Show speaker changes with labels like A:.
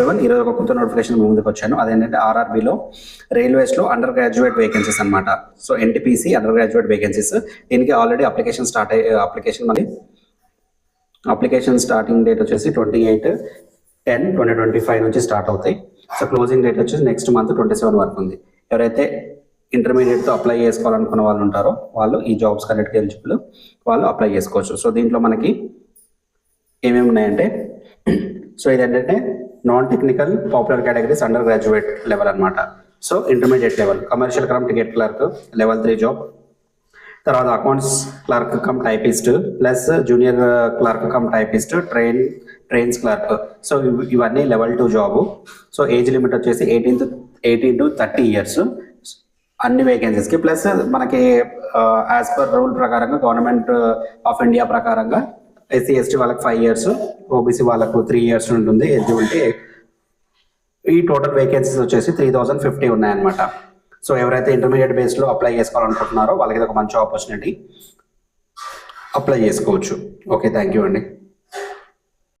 A: Seven. ఈరోజు ఒక కొత్త నోటిఫికేషన్ మీ ముందుకు వచ్చాను. అదేంటంటే ఆర్ఆర్బీలో రైల్వేస్లో అండర్ గ్రాడ్యుయేట్ వేకెన్సీస్ అనమాట so NTPC under graduate vacancies దీనికి ఆల్రెడీ అప్లికేషన్ స్టార్ట్ అయ్యి అప్లికేషన్ మళ్ళీ అప్లికేషన్ స్టార్టింగ్ డేట్ వచ్చేసి twenty eight ten twenty twenty five నుంచి స్టార్ట్ అవుతాయి. సో క్లోజింగ్ డేట్ వచ్చేసి నెక్స్ట్ మంత్ ట్వంటీ సెవెన్ వరకు ఉంది. ఎవరైతే ఇంటర్మీడియట్తో అప్లై చేసుకోవాలనుకున్న వాళ్ళు ఉంటారో వాళ్ళు ఈ జాబ్స్ కన్నిటికి ఎలిజిబుల్ వాళ్ళు అప్లై చేసుకోవచ్చు. సో దీంట్లో మనకి ఏమేమి ఉన్నాయంటే సో ఇదేంటంటే non technical popular categories under graduate level అనమాట so intermediate level commercial cum ticket clerk level three job తర్వాత accounts clerk cum typist plus junior clerk cum typist train trains clerk so ఇవన్నీ level two job so age limit వచ్చేసి eighteen eighteen to thirty years అన్ని వేకెన్సీస్కి plus మనకి as per rule ప్రకారంగా government of India ప్రకారంగా SC ST వాళ్ళకి five years OBC వాళ్ళకు three years ఉంటుంది ఎలిజిబిలిటీ ఈ టోటల్ వేకెన్సీస్ వచ్చేసి త్రీ థౌజండ్ ఫిఫ్టీ ఉన్నాయన్నమాట. సో ఎవరైతే ఇంటర్మీడియట్ బేస్లో అప్లై చేసుకోవాలనుకుంటున్నారో వాళ్ళకి ఒక మంచి ఆపర్చునిటీ అప్లై చేసుకోవచ్చు. ఓకే థ్యాంక్ యూ అండి.